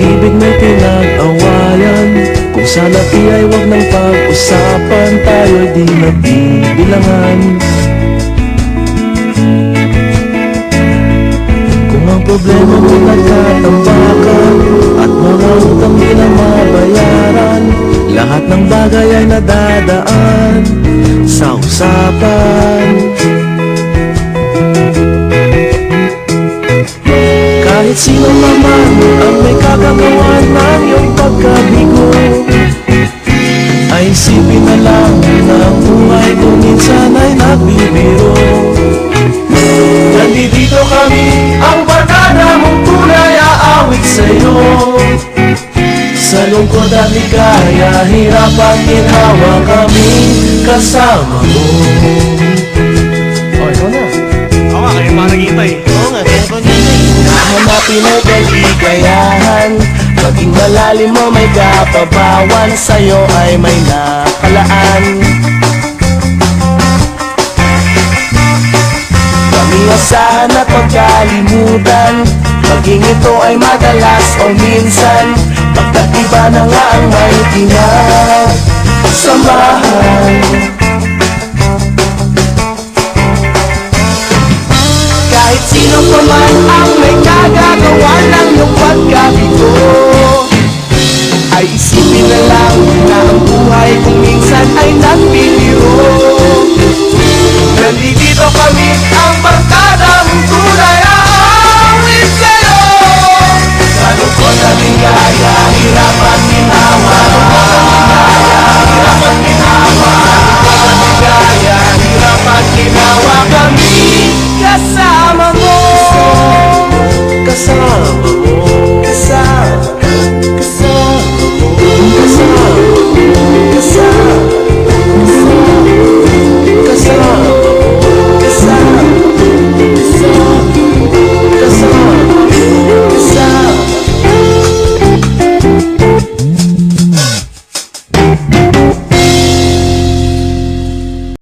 pag-ibig may pinag-awayan. Kung sa lapi ay wag nang pag-usapan Tayo'y di nagbibilangan Kung ang problema mo'y nagkatambakan At mga utang di na mabayaran Lahat ng bagay ay nadadaan Sa usapan. Kahit sino may kagagawa ng iyong pagkabigo. Ay isipin na lang na ang buhay ko minsan ay nagbibiro. Nandito kami, ang barkada mong tunay aawit sa'yo. Sa lungkot at ligaya, hirap at ginhawa kami kasama mo ay kaligayahan Maging malalim mo may kapabawan. Sa'yo ay may nakalaan. Pamiyasahan at pagkalimutan. Maging ito ay madalas o minsan. Pagkat iba na nga ang may pinasamahan kagagawa ng iyong pagkabigo